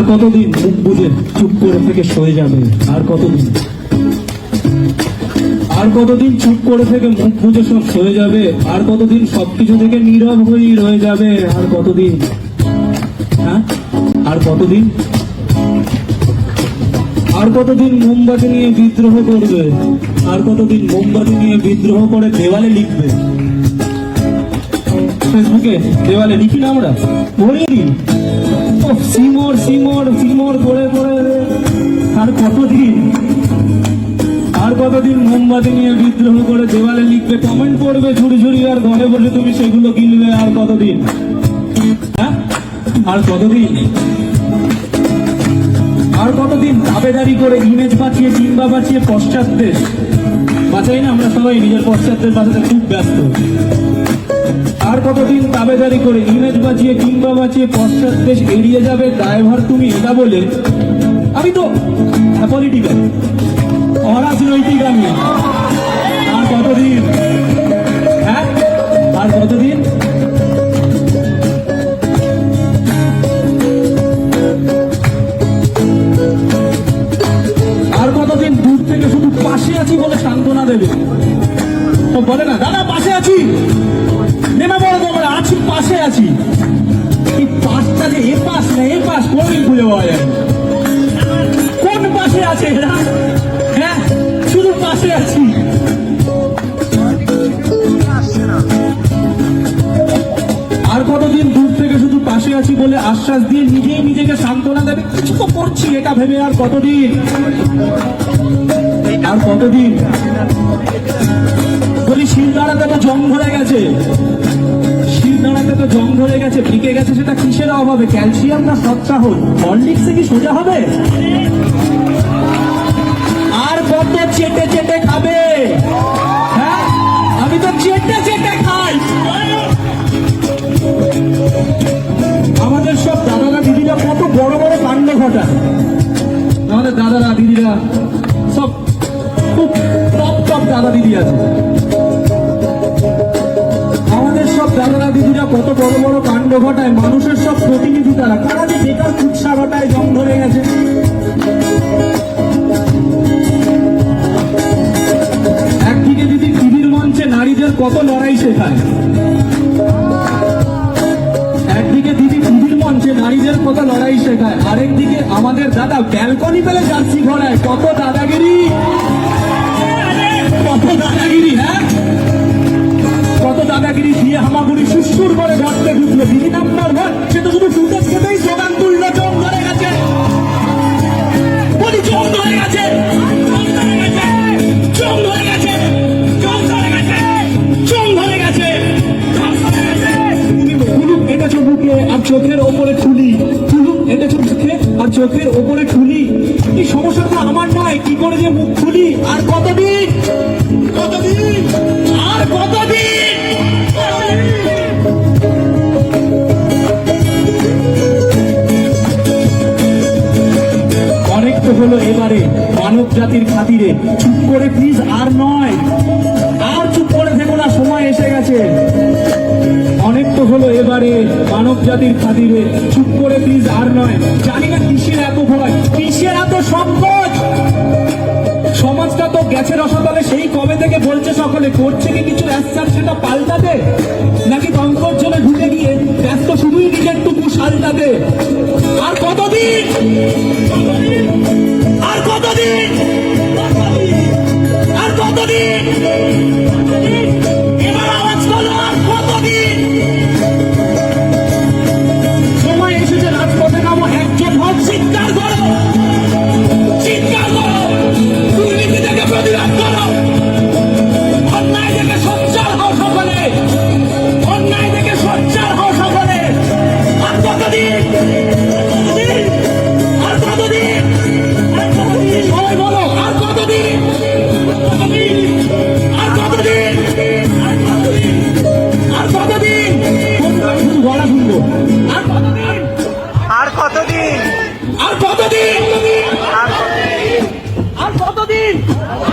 আর কতদিন? মুখ বুঝে চুপ করে থেকে সয়ে যাবে। আর কতদিন? আর কতদিন চুপ করে থেকে মুখ বুঝে সব সয়ে যাবে? আর কতদিন সবকিছু থেকে নীরব হয়েই রয়ে যাবে? আর কতদিন? হ্যাঁ? আর কতদিন? আর কতদিন মোমবাতি নিয়ে বিদ্রোহ করবে? আর কতদিন মোমবাতি নিয়ে বিদ্রোহ করে দেওয়ালে লিখবে? ফেসবুকে দেওয়ালে লিখি না আমরা ভরিয়ে দিন সিমর সিমর সিমর করে করে আর কতদিন? আর কতদিন মোমবাতি নিয়ে বিদ্রোহ করে দেওয়ালে লিখবে কমেন্ট করবে ঝুড়ি ঝুড়ি, আর ঘরে বসে তুমি সেগুলো কিনবে, আর কতদিন? হ্যাঁ? আর কতদিন? আর কতদিন দাবেদারি করে ইমেজ বাঁচিয়ে চিম্বা বাঁচিয়ে পশ্চাৎ দেশ বাঁচাই না, আমরা সবাই নিজের পশ্চাতের বাঁচাতে খুব ব্যস্ত। আর কতদিন দাবেদারি করে ইমেজ বাঁচিয়ে কিংবা বাঁচিয়ে পশ্চাৎ দেশ এড়িয়ে যাবে, ড্রাইভার তুমি এটা বলে, আমি তো পলিটিক্যাল তো বলে না, দাদা, পাশে আছি। নেমে বড় তোমরা আছি, পাশে আছি। এই পাশটা যে এ পাশ না, এ পাশ, কোনদিন খুঁজে পাওয়া যায় কোন পাশে আছে হ্যাঁ শুধু পাশে আছি। আর কতদিন দূর থেকে শুধু পাশে আছি বলে আশ্বাস দিয়ে নিজেই নিজেকে সান্ত্বনা দেবে? কিছু তো করছি, এটা ভেবে আর কতদিন? আর কতদিন? বলি শিলদাঁড়াতে তো জং ধরে গেছে। শিলদাঁড়াতে তো জং ধরে গেছে, ফিকে গেছে সেটা কিসের অভাবে? ক্যালসিয়াম না সৎসাহ হরলিক্সে কি সোজা হবে? আর কত চেটে চেটে খাবে? হ্যাঁ আমি তো চেটে চেটে খাই। আমাদের সব দাদারা দিদিরা কত বড় বড় কাণ্ড ঘটায়। আমাদের দাদারা, দিদিরা সব খুব টপ টপ দাদা দিদি আছে। দিদিরা কত বড় বড় কাণ্ড ঘটায়, মানুষের সব প্রতিনিধি তারা। কারা যে বেকার কুৎসা ঘটায়, জং ধরে গেছে। একদিকে দিদি টিভির মঞ্চে নারীদের কত লড়াই শেখায়, একদিকে দিদি টিভির মঞ্চে নারীদের কত লড়াই শেখায়, আরেকদিকে আমাদের দাদা ব্যালকনি পেলে জার্সি ঘোড়ায়, কত দাদাগিরি? কত দাদাগিরি হ্যাঁ? কত দাদাগিরি দিয়ে হামাগুড়ি সুসুর করে ঘরতে ঢুকলো। দিদি নাম্বার ঘর সে তো শুধু ফুটেজ খেতেই স্লোগান তুললো জং ধরে গেছে। বলি জং ধরে গেছে জং ধরে গেছে জং ধরে গেছে জং ধরে গেছে জং ধরে গেছে তুমি ফুলুক এনেছো বুকে আর চোখের ওপরে ঠুলি। ফুলুক এনেছো বুকে আর চোখের ওপরে ঠুলি। এই সমস্যাটা আমার নয়, কি করে যে মুখ মানব জাতির খাতিরে। চুপ করে প্লিজ আর নয়। আর চুপ করে থেকো না, সময় এসে গেছে। অনেক তো হলো এবারে মানব জাতির খাতিরে। চুপ করে প্লিজ আর নয়। জানি না কিসের এত ভয়, কিসের এত সংকট সমাজটা তো গেছে রসাতলে, সেই কবে থেকে বলছে সকলে, করছে কি কিছু? অ্যাসার সেটা পাল্টাতে? নাকি কঙ্কর জলে ঢুকে গিয়ে ব্যস্ত শুধুই নিজের টুকু সালটাতে? আর কতদিন? কতদিন সময় Oh.